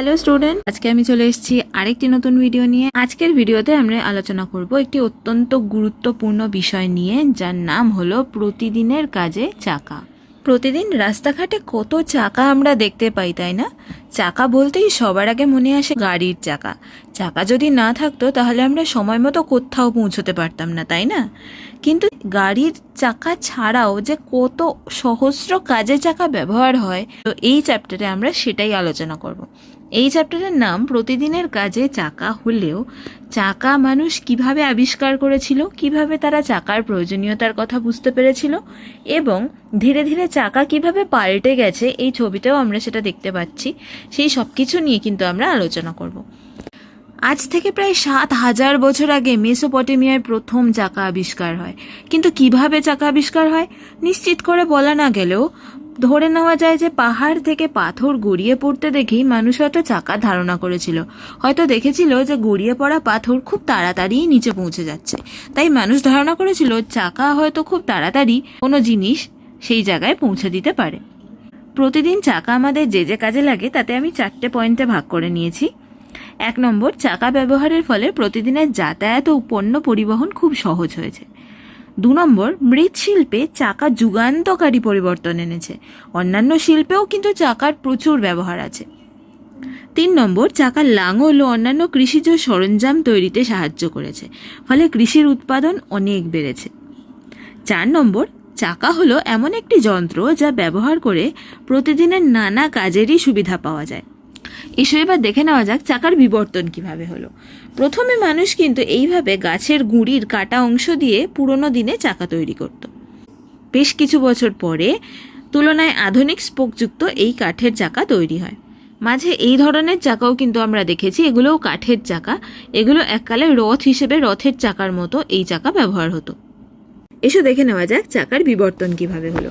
Hello student আজকে আমি চলে এসেছি আরেকটি নতুন ভিডিও নিয়ে। আজকের ভিডিওতে আমরা আলোচনা করব একটি অত্যন্ত গুরুত্বপূর্ণ বিষয় নিয়ে, যার নাম হলো প্রতিদিনের কাজে চাকা। প্রতিদিন রাস্তাঘাটে কত চাকা আমরা দেখতে পাই, তাই না? চাকা বলতেই সবার আগে মনে আসে গাড়ির চাকা। চাকা যদি না থাকতো, তাহলে আমরা সময় মতো কোথাও পৌঁছতে পারতাম না, তাই না? কিন্তু গাড়ির চাকা ছাড়াও যে কত সহস্র কাজে চাকা ব্যবহার হয়, তো এই চ্যাপ্টারে আমরা সেটাই আলোচনা করব। এই চ্যাপ্টারের নাম প্রতিদিনের কাজে চাকা হলেও চাকা মানুষ কীভাবে আবিষ্কার করেছিল, কীভাবে তারা চাকার প্রয়োজনীয়তার কথা বুঝতে পেরেছিল এবং ধীরে ধীরে চাকা কীভাবে পাল্টে গেছে এই ছবিতেও আমরা সেটা দেখতে পাচ্ছি। সেই সব কিছু নিয়ে কিন্তু আমরা আলোচনা করব। আজ থেকে প্রায় সাত হাজার বছর আগে মেসোপটেমিয়ায় প্রথম চাকা আবিষ্কার হয়। কিন্তু কীভাবে চাকা আবিষ্কার হয়? নিশ্চিত করে বলা না গেলেও ধরে নেওয়া যায় যে পাহাড় থেকে পাথর গড়িয়ে পড়তে দেখেই মানুষ হয়তো চাকা ধারণা করেছিল। হয়তো দেখেছিল যে গড়িয়ে পড়া পাথর খুব তাড়াতাড়ি নিচে পৌঁছে যাচ্ছে। তাই মানুষ ধারণা করেছিল চাকা হয়তো খুব তাড়াতাড়ি কোনো জিনিস সেই জায়গায় পৌঁছে দিতে পারে। প্রতিদিন চাকা আমাদের যে যে কাজে লাগে তাতে আমি চারটে পয়েন্টে ভাগ করে নিয়েছি। এক নম্বর, চাকা ব্যবহারের ফলে প্রতিদিনের যাতায়াত ও পণ্য পরিবহন খুব সহজ হয়েছে। দু নম্বর, মৃৎশিল্পে চাকা যুগান্তকারী পরিবর্তন এনেছে। অন্যান্য শিল্পেও কিন্তু চাকার প্রচুর ব্যবহার আছে। তিন নম্বর, চাকা লাঙল ও অন্যান্য কৃষিজ সরঞ্জাম তৈরিতে সাহায্য করেছে, ফলে কৃষির উৎপাদন অনেক বেড়েছে। চার নম্বর, চাকা হলো এমন একটি যন্ত্র যা ব্যবহার করে প্রতিদিনের নানা কাজেরই সুবিধা পাওয়া যায়। এসো এবার দেখে নেওয়া যাক চাকার বিবর্তন কীভাবে হলো। প্রথমে মানুষ কিন্তু এইভাবে গাছের গুঁড়ির কাটা অংশ দিয়ে পুরনো দিনে চাকা তৈরি করত। বেশ কিছু বছর পরে তুলনায় আধুনিক স্পোকযুক্ত এই কাঠের চাকা তৈরি হয়। মাঝে এই ধরনের চাকাও কিন্তু আমরা দেখেছি, এগুলোও কাঠের চাকা। এগুলো এককালে রথ হিসেবে রথের চাকার মতো এই চাকা ব্যবহার হতো। এসো দেখে নেওয়া যাক চাকার বিবর্তন কীভাবে হলো।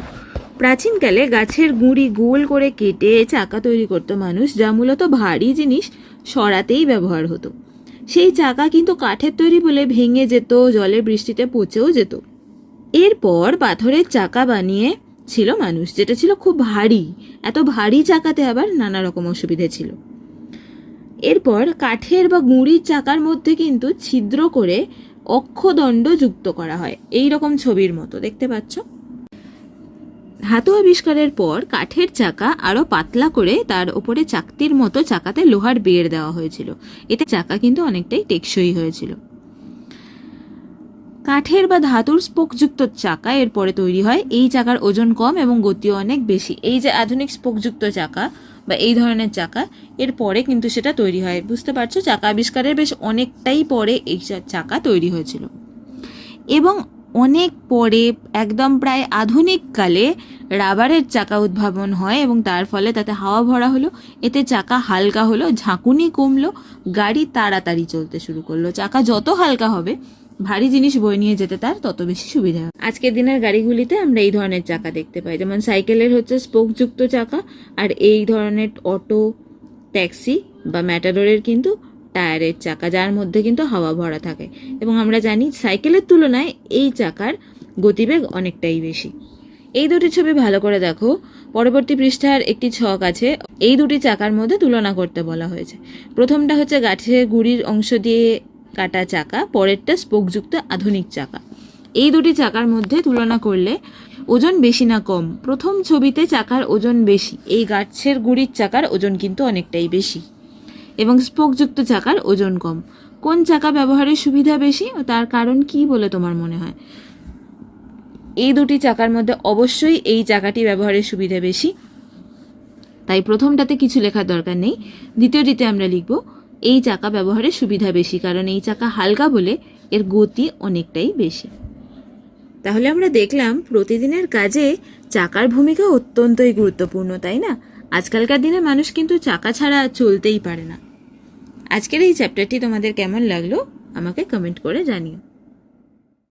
প্রাচীনকালে গাছের গুঁড়ি গোল করে কেটে চাকা তৈরি করতো মানুষ, যা মূলত ভারী জিনিস সরাতেই ব্যবহার হতো। সেই চাকা কিন্তু কাঠের তৈরি বলে ভেঙে যেত জলে বৃষ্টিতে পচেও যেত। এরপর পাথরের চাকা বানিয়ে ছিল মানুষ, যেটা ছিল খুব ভারী। এত ভারী চাকাতে আবার নানা রকম অসুবিধে ছিল। এরপর কাঠের বা গুঁড়ির চাকার মধ্যে কিন্তু ছিদ্র করে অক্ষদণ্ড যুক্ত করা হয়। এই রকম ছবির মতো, দেখতে পাচ্ছ? ধাতু আবিষ্কারের পর কাঠের চাকা আরও পাতলা করে তার ওপরে চাকতির মতো চাকাতে লোহার বেড় দেওয়া হয়েছিল। এতে চাকা কিন্তু অনেকটাই টেকসই হয়েছিল। কাঠের বা ধাতুর স্পোকযুক্ত চাকা এরপরে তৈরি হয়। এই চাকার ওজন কম এবং গতিও অনেক বেশি। এই যে আধুনিক স্পোকযুক্ত চাকা বা এই ধরনের চাকা, এর পরে কিন্তু সেটা তৈরি হয়। বুঝতে পারছ? চাকা আবিষ্কারের বেশ অনেকটাই পরে এই চাকা তৈরি হয়েছিল। এবং অনেক পরে, একদম প্রায় আধুনিক কালে রাবারের চাকা উদ্ভাবন হয় এবং তার ফলে তাতে হাওয়া ভরা হলো, এতে চাকা হালকা হলো, ঝাঁকুনি কমলো, গাড়ি তাড়াতাড়ি চলতে শুরু করল। চাকা যত হালকা হবে, ভারী জিনিস বয়ে নিয়ে যেতে তার তত বেশি সুবিধা হয় আজকের দিনের গাড়িগুলিতে আমরা এই ধরনের চাকা দেখতে পাই, যেমন সাইকেলের হচ্ছে স্পোকযুক্ত চাকা আর এই ধরনের অটো, ট্যাক্সি বা ম্যাটাডোরের কিন্তু টায়ারের চাকা, যার মধ্যে কিন্তু হাওয়া ভরা থাকে। এবং আমরা জানি সাইকেলের তুলনায় এই চাকার গতিবেগ অনেকটাই বেশি। এই দুটি ছবি ভালো করে দেখো। পরবর্তী পৃষ্ঠার একটি ছক আছে। এই দুটি চাকার মধ্যে তুলনা করতে বলা হয়েছে। প্রথমটা হচ্ছে গাছের গুড়ির অংশ দিয়ে কাটা চাকা, পরেরটা স্পোকযুক্ত আধুনিক চাকা। এই দুটি চাকার মধ্যে তুলনা করলে ওজন বেশি না কম। প্রথম ছবিতে চাকার ওজন বেশি, এই গাছের গুড়ির চাকার ওজন কিন্তু অনেকটাই বেশি। এবং স্পোকযুক্ত চাকার ওজন কম। কোন চাকা ব্যবহারের সুবিধা বেশি ও তার কারণ কি বলে তোমার মনে হয়? এই দুটি চাকার মধ্যে অবশ্যই এই চাকাটি ব্যবহারের সুবিধা বেশি। তাই প্রথমটাতে কিছু লেখার দরকার নেই। দ্বিতীয়টিতে আমরা লিখব, এই চাকা ব্যবহারের সুবিধা বেশি, কারণ এই চাকা হালকা বলে এর গতি অনেকটাই বেশি। তাহলে আমরা দেখলাম প্রতিদিনের কাজে চাকার ভূমিকা অত্যন্তই গুরুত্বপূর্ণ, তাই না? আজকালকার দিনে মানুষ কিন্তু চাকা ছাড়া চলতেই পারে না। আজকের এই চ্যাপ্টারটি তোমাদের কেমন লাগল আমাকে কমেন্ট করে জানিও।